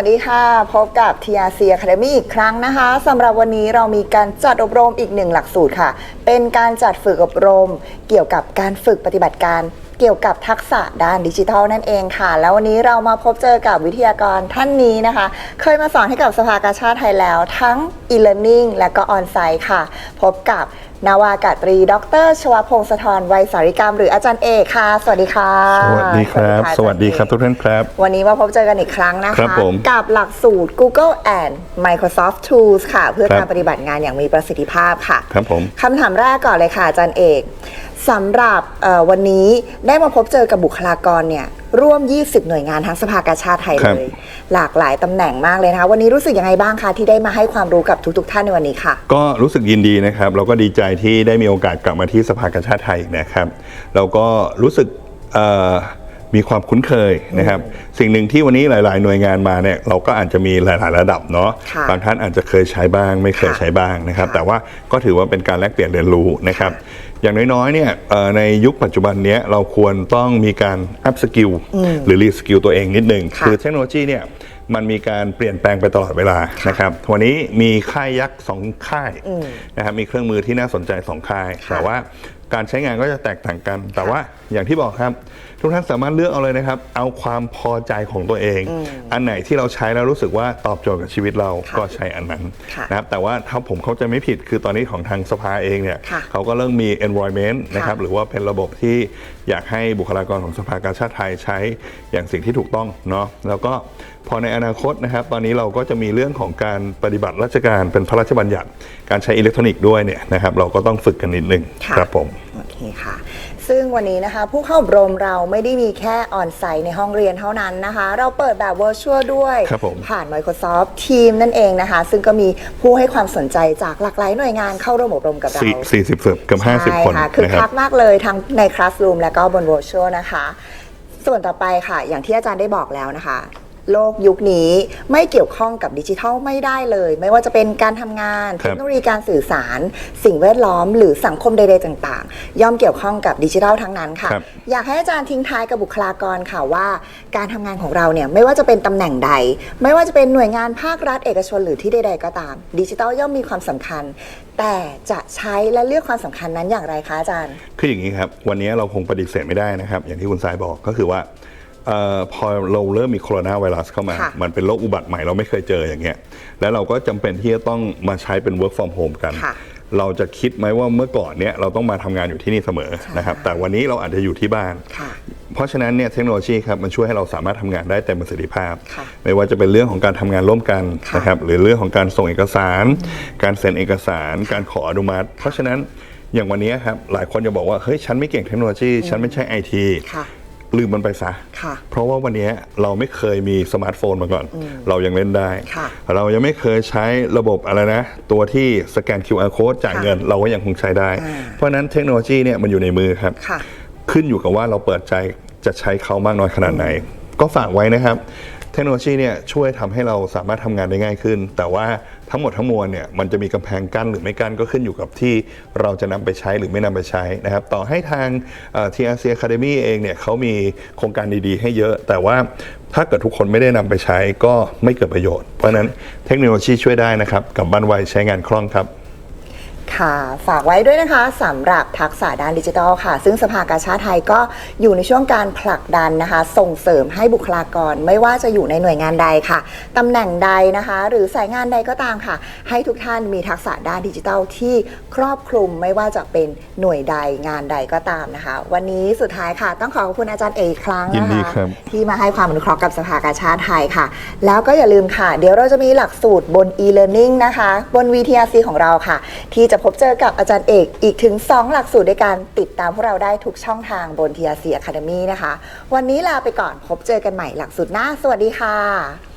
วัสดีค่ะ พบกับ TRC Academy อีกครั้งนะคะสำหรับวันนี้เรามีการจัดอบรมอีกหนึ่งหลักสูตรค่ะ เป็นการจัดฝึกอบรมเกี่ยวกับการฝึกปฏิบัติการ เกี่ยวกับทักษะด้านดิจิทัลนั่นเองค่ะ แล้ววันนี้เรามาพบเจอกับวิทยากรท่านนี้นะคะ เคยมาสอนให้กับสภากาชาติไทยแล้ว ทั้ง e-learning และก็ on-site ค่ะ พบกับนาวากาตรี ดรชวพงศธรไวยสาริกรรมหรืออาจารย์เอกค่ะ สวัสดีค่ะ สวัสดีครับะสวัสดีครับอาจาย์เอกทุกท่านครับ วันนี้มาพบเจอกันอีกครั้งนะครัคะบผมกับหลักสูตร Google and Microsoft Tools ค่ะ เพื่อครับการปฏิบัติงานอย่างมีประสิทธิภาพค่ะ ครับผมคำถามแรกก่อนเลยค่ะอาจารย์เอก สำหรับเอ่อวันนี้ได้มาพบเจอกับบุคลากรเนี่ยร่วม 20 หน่วยงานทั้งสภากาชาติไทยครัเลบยหลากหลายตำแหน่งมากเลยนะคะวันนี้รู้สึกยังไงบ้างคะที่ได้มาให้ความรู้กับทุก ๆ ท่านในวันนี้ค่ะ ก็รู้สึกยินดีนะครับแล้วก็ดีใจที่ได้มีโอกาสกลับมาที่สภากาชาติไทยนะครับแล้วก็รู้สึกเอ่อ มีความคุ้นเคยนะครับ สิ่งหนึ่งที่วันนี้หลาย ๆ หน่วยงานมาเนี่ยเราก็อาจจะมีหลาย ๆ ระดับเนาะค่ะบางท่านอาจจะเคยใช้บ้าง ไม่เคยค่ะใช้บ้างนะครับค่ะแต่ว่าก็ถือว่าเป็นการแลกเปลี่ยนเรียนรู้นะครับ อย่างน้อยๆเนี่ยเอ่อในยุคปัจจุบันเนี้ยเราควรต้องมีการอัพสกิลหรือรีสกิลตัวเองนิดหนึ่งค่ะคือเทคโนโลยีเนี่ยมันมีการเปลี่ยนแปลงไปตลอดเวลานะครับ วันนี้มีค่ายยักษ์สองค่ายนะครับ มีเครื่องมือที่น่าสนใจสองค่ายค่ะแต่ว่าการใช้งานก็จะแตกต่างกัน แต่ว่าอย่างที่บอกครับ ทุกท่านสามารถเลือกเอาเลยนะครับ เอาความพอใจของตัวเอง อันไหนที่เราใช้แล้วรู้สึกว่าตอบโจทย์กับชีวิตเราค่ะก็ใช้อันนั้นค่ะนะครับแต่ว่าถ้าผมเข้าใจไม่ผิดคือตอนนี้ของทางสภาเองเนี่ยค่ะเขาก็เริ่มมี environment นะครับค่ะหรือว่าเป็นระบบที่อยากให้บุคลากรของสภากาชาติไทยใช้อย่างสิ่งที่ถูกต้องเนาะแล้วก็พอในอนาคตนะครับ ตอนนี้เราก็จะมีเรื่องของการปฏิบัติราชการเป็นพระราชบัญญัติ การใช้อิเล็กทรอนิกส์ด้วยเนี่ยนะครับ เราก็ต้องฝึกกันนิดนึงค่ะครับผมโอ เคค่ะ ซึ่งวันนี้นะคะ ผู้เข้าอบรมเราไม่ได้มีแค่ออนไซต์ในห้องเรียนเท่านั้นนะคะ เราเปิดแบบ Virtual ด้วยครับผม ผ่าน Microsoft Team นั่นเองนะคะ ซึ่งก็มีผู้ให้ความสนใจจากหลากหลายหน่วยงานเข้าร่วมอบรมกับเรา สี่สี่สิบเกือบห้าสิบใช่คนค่ะคือนะคคัรักบมากเลยทั้งใน Classroom และก็บน Virtual นะคะ ส่วนต่อไปค่ะ อย่างที่อาจารย์ได้บอกแล้วนะคะ โลกยุคนี้ไม่เกี่ยวข้องกับดิจิทัลไม่ได้เลย ไม่ว่าจะเป็นการทำงานคเทรับคโนโลยีการสื่อสาร สิ่งแวดล้อม หรือสังคมใดๆต่าง ๆ ย่อมเกี่ยวข้องกับดิจิทัลทั้งนั้นค่ะครับอยากให้อาจารย์ทิ้งท้ายกับบุคลากรค่ะว่า การทำงานของเราเนี่ยไม่ว่าจะเป็นตำแหน่งใด ไม่ว่าจะเป็นหน่วยงานภาครัฐเอกชนหรือที่ใด ๆ ก็ตาม ดิจิทัลย่อมมีความสำคัญ แต่จะใช้และเลือกความสำคัญนั้นอย่างไรคะอาจารย์ คืออย่างนี้ครับวันนี้เราคงปฏิเสธไม่ได้นะครับ อย่างที่คุณสายบอกก็คือว่า เออพอเราเริ่มมีโคโรนาไวรัสเข้ามา ค่ะ มันเป็นโรคอุบัติใหม่เราไม่เคยเจออย่างเงี้ย แล้วเราก็จำเป็นที่จะต้องมาใช้เป็น work from home กัน ค่ะเราจะคิดไหมว่าเมื่อก่อนเนี้ยเราต้องมาทำงานอยู่ที่นี่เสมอนะครับแต่วันนี้เราอาจจะอยู่ที่บ้าน ค่ะเพราะฉะนั้นเนี่ยเทคโนโลยีครับมันช่วยให้เราสามารถทำงานได้เต็มประสิทธิภาพ ค่ะไม่ว่าจะเป็นเรื่องของการทำงานร่วมกันค่ะนะครับหรือเรื่องของการส่งเอกสาร การเซ็นเอกสาร การขออนุมัติ เพราะฉะนั้นอย่างวันนี้ครับหลายคนจะบอกว่าเฮ้ยฉันไม่เก่งเทคโนโลยี ฉันไม่ใช่ไอที ค่ะ ลืมมันไปซะ ค่ะ เพราะว่าวันนี้เราไม่เคยมีสมาร์ทโฟนมาก่อน เรายังเล่นได้ ค่ะเรายังไม่เคยใช้ระบบอะไรนะ ตัวที่สแกน QR code จ่ายค่ะเงิน เราก็ยังคงใช้ได้ อ่า เพราะฉะนั้นเทคโนโลยีเนี่ยมันอยู่ในมือครับ ค่ะ ขึ้นอยู่กับว่าเราเปิดใจจะใช้เขามากน้อยขนาดไหน ก็ฝากไว้นะครับ เทคโนโลยีเนี่ยช่วยทำให้เราสามารถทำงานได้ง่ายขึ้น แต่ว่าทั้งหมดทั้งมวลเนี่ยมันจะมีกำแพงกั้นหรือไม่กั้นก็ขึ้นอยู่กับที่เราจะนำไปใช้หรือไม่นำไปใช้นะครับ ต่อให้ทางเอ่อ TRC Academy เองเนี่ยเขามีโครงการดีๆ ให้เยอะ แต่ว่าถ้าเกิดทุกคนไม่ได้นำไปใช้ก็ไม่เกิดประโยชน์ เพราะฉะนั้นเทคโนโลยีช่วยได้นะครับกับบ้านไวใช้งานคล่องครับ ค่ะ ฝากไว้ด้วยนะคะสำหรับทักษะด้านดิจิทัลค่ะ ซึ่งสภากาชาติไทยก็อยู่ในช่วงการผลักดันนะคะ ส่งเสริมให้บุคลากรไม่ว่าจะอยู่ในหน่วยงานใดค่ะตำแหน่งใดนะคะ หรือสายงานใดก็ตามค่ะ ให้ทุกท่านมีทักษะด้านดิจิทัลที่ครอบคลุมไม่ว่าจะเป็นหน่วยใดงานใดก็ตามนะคะ วันนี้สุดท้ายค่ะ ต้องขอขอบคุณอาจารย์เอกอีกครั้งยินะนดีคะครับ ที่มาให้ความอนุเคราะห์กับสภากาชาติไทยค่ะ แล้วก็อย่าลืมค่ะ เดี๋ยวเราจะมีหลักสูตรบน e-learning นะคะ บน VTRC ของเราค่ะ ที่จะพบเจอกับอาจารย์เอกอีกถึง 2 หลักสูตรด้วยการติดตามพวกเราได้ทุกช่องทางบน TRC Academy นะคะ วันนี้ลาไปก่อนพบเจอกันใหม่หลักสูตรหน้า สวัสดีค่ะ